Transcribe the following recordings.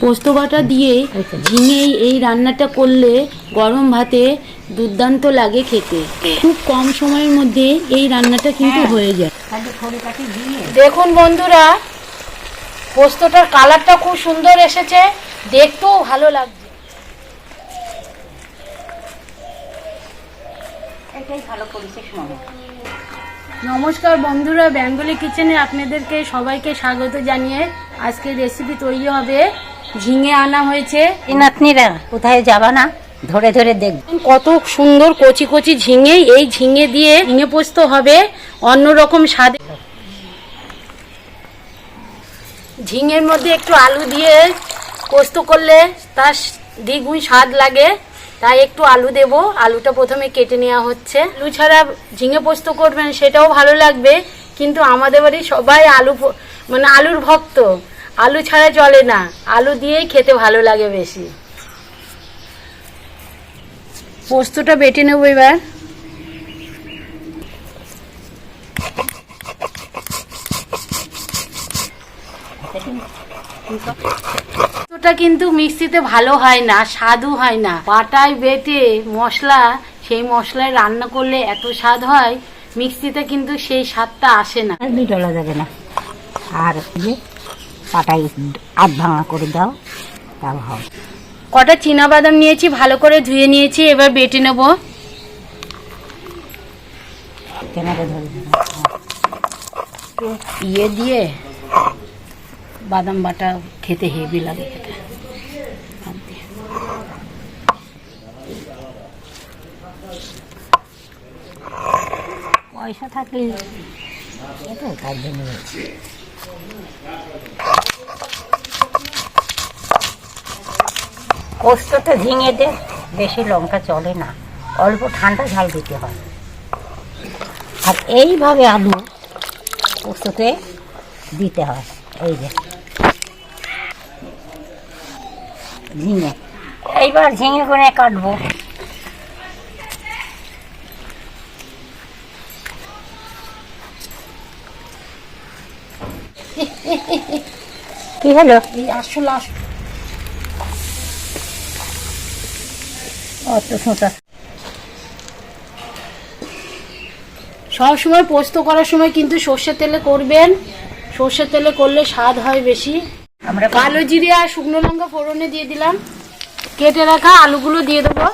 পোস্ত বাটা দিয়ে ঝিঙে এই রান্নাটা করলে গরম ভাতে দুর্দান্ত লাগে খেতে। খুব কম সময়ের মধ্যে এই রান্নাটা কিন্তু হয়ে। যায়। দেখুন বন্ধুরা পোস্তটার কালারটা খুব সুন্দর এসেছে দেখতেও ভালো লাগছে। এটাই ভালো করেছিস নমস্কার বন্ধুরা বেঙ্গলি কিচেনে আপনাদেরকে সবাইকে স্বাগত জানিয়ে আজকের রেসিপি তৈরি হবে ঝিঙে আনা হয়েছে। এই নাতনিরা কোথায় যাবা না? ধরে ধরে দেখ। কত সুন্দর কচি কচি ঝিঙে এই ঝিঙে দিয়ে ঝিঙে পোস্ত হবে অন্যরকম স্বাদে। ঝিঙের মধ্যে একটু আলু দিয়ে পোস্ত করলে তার দ্বিগুণ স্বাদ লাগে তাই একটু আলু দেব। আলুটা প্রথমে কেটে নেওয়া হচ্ছে। আলু ছাড়া ঝিঙে পোস্ত করবেন সেটাও ভালো লাগবে কিন্তু আমাদের বাড়ি সবাই আলু মানে আলুর ভক্ত। আলু ছাড়া চলে না। আলু দিয়েই খেতে ভালো লাগে বেশি। পোস্তটা বেটে নেব এবার। পোস্তটা কিন্তু মিক্সিতে ভালো হয় না স্বাদও হয় না। পাটায় বেটে মশলা সেই মশলায় রান্না করলে এত স্বাদ হয় মিক্সিতে কিন্তু সেই স্বাদটা আসে না। আর যাবে না। আর পাটাই আধ ভাঙা করে দাও তাও হবে। কটা চীনা বাদাম নিয়েছি ভালো করে ধুয়ে নিয়েছি এবার বেটে নেব। ক্যামেরা ধরে। ইয়ে দিয়ে বাদাম বাটা খেতে হেভি লাগে খেতে। পয়সা থাকলে জন্য পোস্তটা ঝিঙে দে, বেশি লঙ্কা চলে না। অল্প ঠান্ডা ঝাল দিতে হয়। আর এইভাবে আলু পোস্ততে দিতে হয়। এই যে। ঝিঙে। এইবার ঝিঙে করে কাটবো। কি হলো? এই আসলে আস- অত সোঁটা সব সময় পোস্ত করার সময় কিন্তু সর্ষের তেলে করবেন। সর্ষের তেলে করলে স্বাদ হয় বেশি। আমরা কালো জিরে আর শুকনো লঙ্কা ফোড়নে দিয়ে দিলাম। কেটে রাখা আলুগুলো দিয়ে দেবো।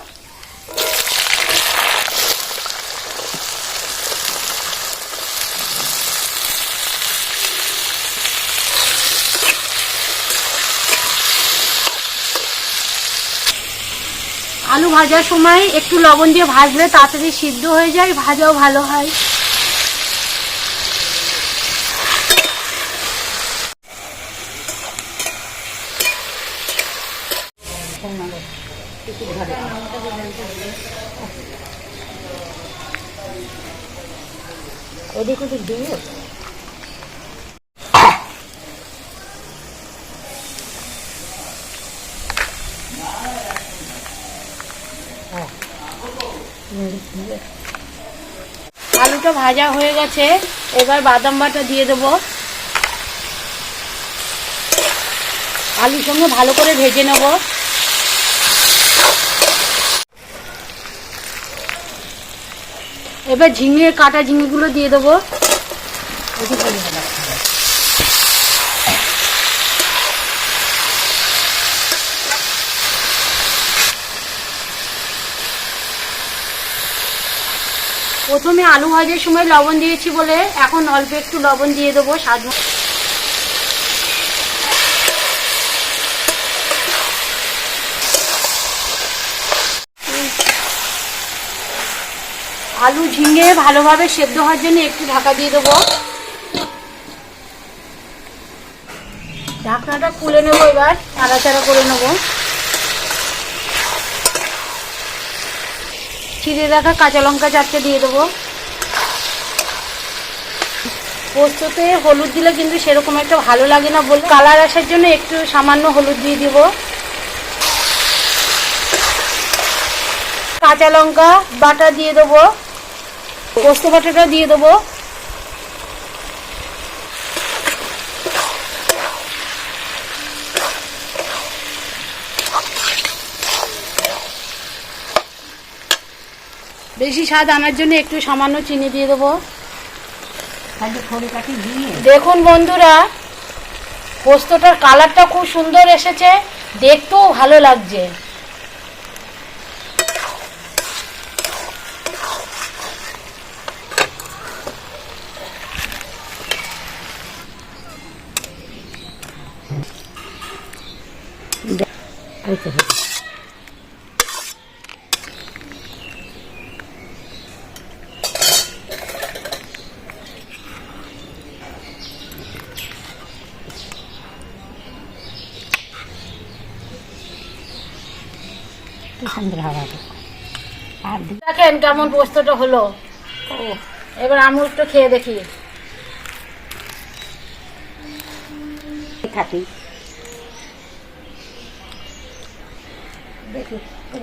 আলু ভাজার সময় একটু লবণ দিয়ে ভাজলে তাড়াতাড়ি সিদ্ধ হয়ে যায়, ভাজাও ভালো হয়। ওদিক ওদিক আলুটা ভাজা হয়ে গেছে। এবার বাদাম বাটা দিয়ে দেবো। আলুর সঙ্গে ভালো করে ভেজে নেব। এবার ঝিঙে, কাটা ঝিঙেগুলো দিয়ে দেবো। প্রথমে আলু ভাজার সময় লবণ দিয়েছি বলে এখন অল্প একটু লবণ দিয়ে দেবো, স্বাদ আলু ঝিঙে ভালোভাবে সেদ্ধ হওয়ার জন্য একটু ঢাকা দিয়ে দেবো। ঢাকনাটা খুলে নেব এবার, নাড়াচাড়া করে নেব। ছিঁড়ে রাখা কাঁচা লঙ্কা চারটে দিয়ে দেবো। পোস্ততে হলুদ দিলে কিন্তু সেরকম একটা ভালো লাগে না বলে কালার আসার জন্য একটু সামান্য হলুদ দিয়ে দিব। কাঁচা লঙ্কা বাটা দিয়ে দেবো। পোস্ত বাটাটা দিয়ে দেবো। বেশি স্বাদ আনার জন্য একটু সামান্য চিনি দিয়ে দেবো। দেখুন বন্ধুরা পোস্তটার কালারটা খুব সুন্দর এসেছে দেখতেও ভালো লাগছে। ওই তো হয়েছে। কি সুন্দর হাওয়া তো। আর দেখেন কেমন পোস্তটা হলো। ও এবার আমি একটু খেয়ে দেখি। থাকি।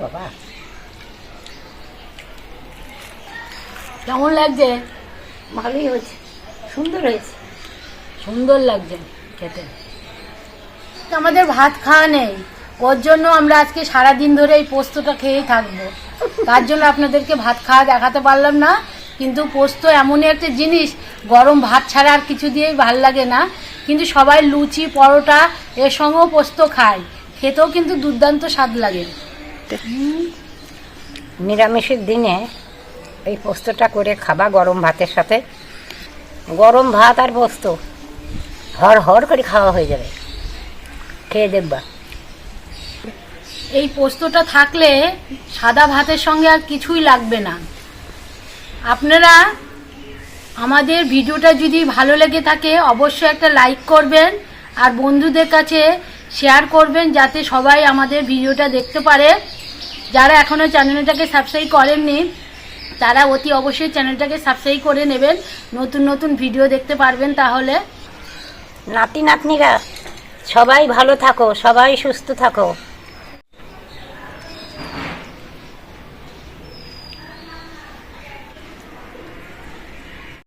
বাবা। কেমন লাগছে? ভালোই হয়েছে। সুন্দর হয়েছে। সুন্দর লাগছে খেতে। আমাদের ভাত খাওয়া নেই। ওর জন্য আমরা আজকে সারা দিন ধরে এই পোস্তটা খেয়েই থাকব। তার জন্য আপনাদেরকে ভাত খাওয়া দেখাতে পারলাম না, কিন্তু পোস্ত এমনই একটা জিনিস, গরম ভাত ছাড়া আর কিছু দিয়েই ভালো লাগে না। কিন্তু সবাই লুচি, পরোটা, এর সঙ্গেও পোস্ত খায়। খেতেও কিন্তু দুর্দান্ত স্বাদ লাগে। নিরামিষের দিনে এই পোস্তটা করে খাবা গরম ভাতের সাথে। গরম ভাত আর পোস্ত হর হর করে খাওয়া হয়ে যাবে। খেয়ে দেখবা। এই পোস্তটা থাকলে সাদা ভাতের সঙ্গে আর কিছুই লাগবে না। আপনারা আমাদের ভিডিওটা যদি ভালো লেগে থাকে, অবশ্যই একটা লাইক করবেন আর বন্ধুদের কাছে শেয়ার করবেন যাতে সবাই আমাদের ভিডিওটা দেখতে পারে। যারা এখনও চ্যানেলটাকে সাবস্ক্রাইব করেননি, তারা অতি অবশ্যই চ্যানেলটাকে সাবস্ক্রাইব করে নেবেন। নতুন নতুন ভিডিও দেখতে পারবেন তাহলে। নাতি নাতনিরা সবাই ভালো থাকো, সবাই সুস্থ থাকো।